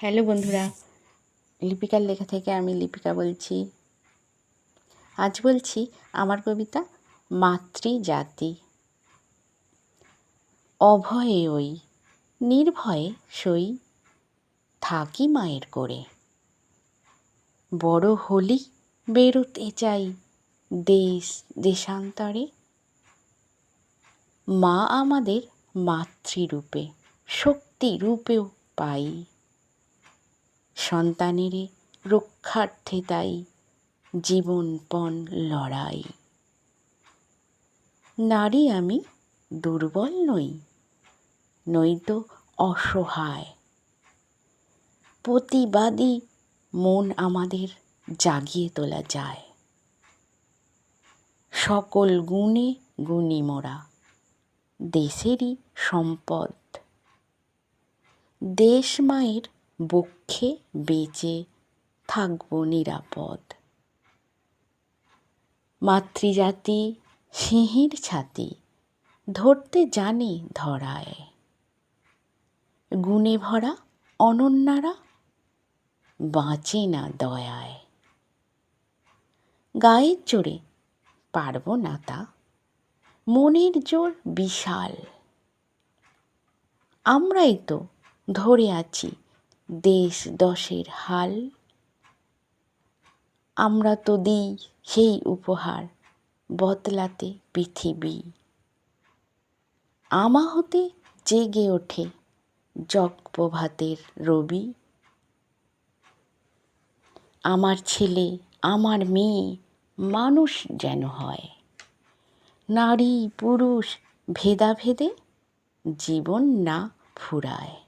Hello বন্ধুরা, লিপিকার লেখা থেকে আমি লিপিকা বলছি। আজ বলছি আমার কবিতা মাতৃজাতি। অভয়ে ওই, নির্ভয়ে সই, থাকি মায়ের করে। বড় হলি বেরোতে চাই দেশ দেশান্তরে। মা আমাদের মাতৃরূপে শক্তি রূপেও পাই। সন্তানেরে রক্ষার্থে তাই জীবনপণ লড়াই। নারী আমি দুর্বল নই নয়তো অসহায়। প্রতিবাদী মন আমাদের জাগিয়ে তোলা যায়। সকল গুণে গুণী মোরা, দেশেরই সম্পদ। দেশ মায়ের বক্ষে বেঁচে থাকব নিরাপদ। মাতৃজাতি সিঁহির ছাতি ধরতে জানে ধরায়। গুণে ভরা অনন্যারা বাঁচে না দয়ায়। গায়ের জোরে পারব না তা, মনের জোর বিশাল। আমরাই তো ধরে আছি দেশ দশের হাল। আমরা তো দিই সেই উপহার বদলাতে পৃথিবী। আমা হতে জেগে ওঠে জগপ্রভাতের রবি। আমার ছেলে, আমার মেয়ে মানুষ যেন হয়। নারী, পুরুষ ভেদাভেদে জীবন না ফুরায়।